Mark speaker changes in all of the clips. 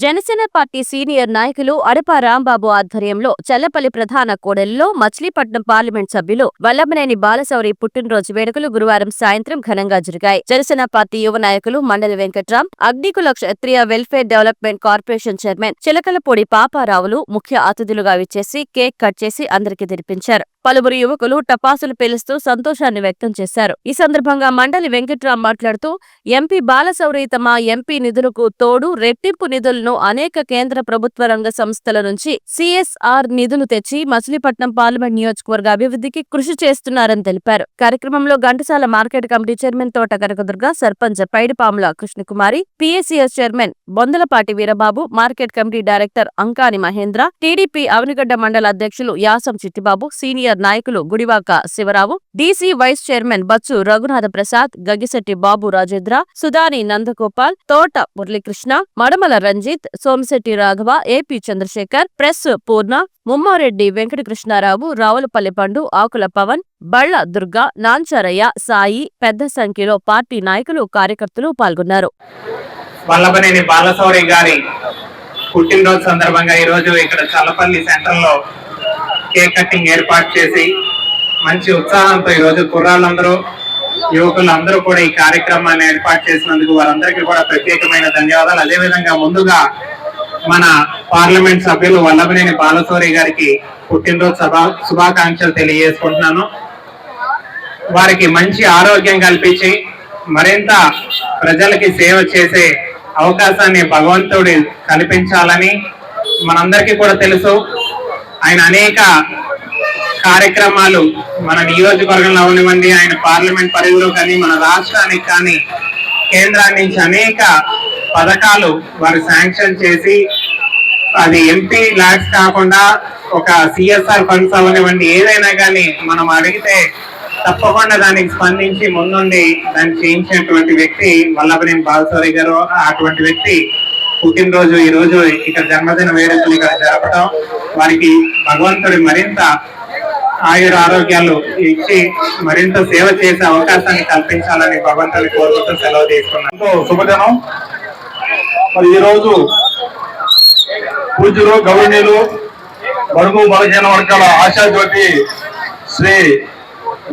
Speaker 1: Janasena party senior నాయకులు అడప రాంబాబు ఆధ్వర్యంలో చల్లపల్లి ప్రధాన కోడలిలో మచిలీపట్నం పార్లమెంట్ సభ్యులు వల్లభనేని బాలశౌరి పుట్టినరోజు వేడుకలు గురువారం సాయంత్రం ఘనంగా జరిగాయి. జనసేన పార్టీ యువ నాయకులు Mandali Venkatram Agnikula Kshatriya welfare development corporation chairman Chilakalapudi పాపారావులు ముఖ్య అతిథులుగా విచ్చేసి కేక్ కట్ చేసి అందరికీ తినిపించారు. పలువురు యువకులు టపాసులు పేలుస్తూ సంతోషాన్ని వ్యక్తం చేశారు. ఈ సందర్భంగా మండలి వెంకట్రామ్ మాట్లాడుతూ ఎంపీ బాలశౌరి తమ ఎంపీ నిధులకు తోడు రెట్టింపు నిధులను అనేక కేంద్ర ప్రభుత్వ రంగ సంస్థల నుంచి సిఎస్ఆర్ నిధులు తెచ్చి మచిలీపట్నం పార్లమెంట్ నియోజకవర్గ అభివృద్ధికి కృషి చేస్తున్నారని తెలిపారు. కార్యక్రమంలో Ghantasala market committee chairman Thota Kanakadurga sarpanch Paidipamula Krishnakumari PSCS chairman Bondalapati Veerababu market committee director Ankani Mahendra TDP Avanigadda మండల అధ్యక్షులు యాసం చిట్టిబాబు సీనియర్ నాయకులు Gudivaka Sivarao DC vice chairman Bachchu Raghunatha Prasad Gagisetti Babu Rajendra Sudhani Nandagopal Thota Muralikrishna Madamala Ranjith Somasetti Raghava AP Chandrasekhar press Purna Mummareddy Venkatakrishnarao Ravulapalli Pandu Akula Pavan బళ్ళ దుర్గా నాంచారయ్య సాయి పెద్ద సంఖ్యలో party నాయకులు కార్యకర్తలు పాల్గొన్నారు.
Speaker 2: వల్లభనేని బాలశౌరి గారి పుట్టినరోజు సందర్భంగా ఈరోజు ఇక్కడ చల్లపల్లి సెంటర్లో కేక్ కటింగ్ ఏర్పాటు చేసి మంచి ఉత్సాహంతో ఈరోజు కుర్రాళ్ళందరూ యువకులు అందరూ కూడా ఈ కార్యక్రమాన్ని ఏర్పాటు చేసినందుకు వారందరికీ కూడా ప్రత్యేకమైన ధన్యవాదాలు. అదేవిధంగా ముందుగా మన పార్లమెంట్ సభ్యులు వల్లభనేని బాలసూరి గారికి పుట్టినరోజు సభ శుభాకాంక్షలు తెలియజేసుకుంటున్నాను. వారికి మంచి ఆరోగ్యం కల్పించి మరింత ప్రజలకి సేవ చేసే అవకాశాన్ని భగవంతుడి కల్పించాలని మనందరికీ కూడా తెలుసు. ఆయన అనేక కార్యక్రమాలు మన నియోజకవర్గంలో అవనివ్వండి ఆయన పార్లమెంట్ పరిధిలో కానీ మన రాష్ట్రానికి కానీ కేంద్రాన్ని నుంచి అనేక పథకాలు వారు శాంక్షన్ చేసి అది ఎంపీ ల్యాక్స్ కాకుండా ఒక సిఎస్ఆర్ ఫండ్స్ అవనివ్వండి ఏదైనా కానీ మనం అడిగితే తప్పకుండా దానికి స్పందించి ముందుండి దాన్ని చేయించినటువంటి వ్యక్తి వల్లభనేని బాలసౌరి గారు అటువంటి వ్యక్తి పుట్టినరోజు ఈ రోజు ఇక్కడ జన్మదిన వేడుకలు ఇక్కడ జరపడం వారికి భగవంతుడి మరింత ఆయుర ఆరోగ్యాలు ఇచ్చి మరింత సేవ చేసే అవకాశాన్ని కల్పించాలని భగవంతుని కోరుకుంటూ సెలవు తీసుకున్నాను.
Speaker 3: ఎంతో శుభదినం. మరి ఈరోజు పూజలు గౌరవనీయులు బడుగు బలహీన వర్గాల ఆశాజ్యోతి శ్రీ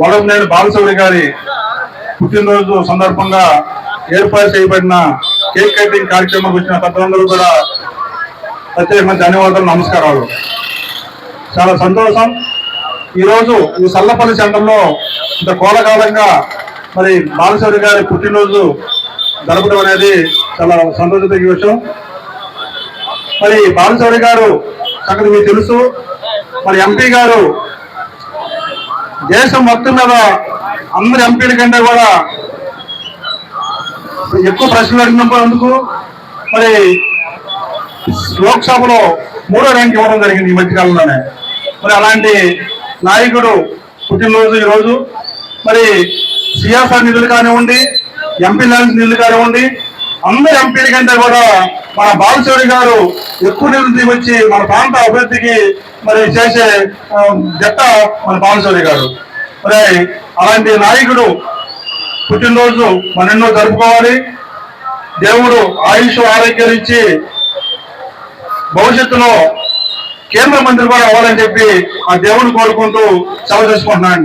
Speaker 3: వడంనేని బాలశౌరి గారి పుట్టినరోజు సందర్భంగా ఏర్పాటు చేయబడిన కేక్ కటింగ్ కార్యక్రమానికి వచ్చిన పెద్దలందరూ కూడా ప్రత్యేకమైన ధన్యవాదాలు నమస్కారాలు. చాలా సంతోషం. ఈరోజు ఈ సల్లపల్లి సెంటర్లో ఇంత కోలకాలంగా మరి బాలశౌరి గారి పుట్టినరోజు జరపడం అనేది చాలా సంతోషదగ్గ విషయం. మరి బాలశౌరి గారు సంగతి మీకు తెలుసు. మరి ఎంపీ గారు దేశం మొత్తం మీద అందరి ఎంపీల కంటే కూడా ఎక్కువ ప్రశ్నలు అడిగినందుకు మరి లోక్సభలో మూడో ర్యాంక్ ఇవ్వడం జరిగింది ఈ మధ్యకాలంలోనే. మరి అలాంటి నాయకుడు పుట్టినరోజు ఈరోజు మరి సిఎస్ఆర్ నిధులు కానివ్వండి ఎంపీ ల్యాండ్స్ నిధులు కానివ్వండి అందరు ఎంపీల కంటే కూడా మన బాలచౌరి గారు ఎక్కువ నిధులు వచ్చి మన ప్రాంత అభివృద్ధికి మరి చేసే జట్ట మన బాలచౌరి గారు. మరి అలాంటి నాయకుడు పుట్టినరోజు మన ఎన్నో జరుపుకోవాలి. దేవుడు ఆయుష్ ఆరోగ్యాలు ఇచ్చి భవిష్యత్తులో కేంద్ర మంత్రి కూడా అవ్వాలని చెప్పి ఆ దేవుడు కోరుకుంటూ సెలవు చేసుకుంటున్నాను.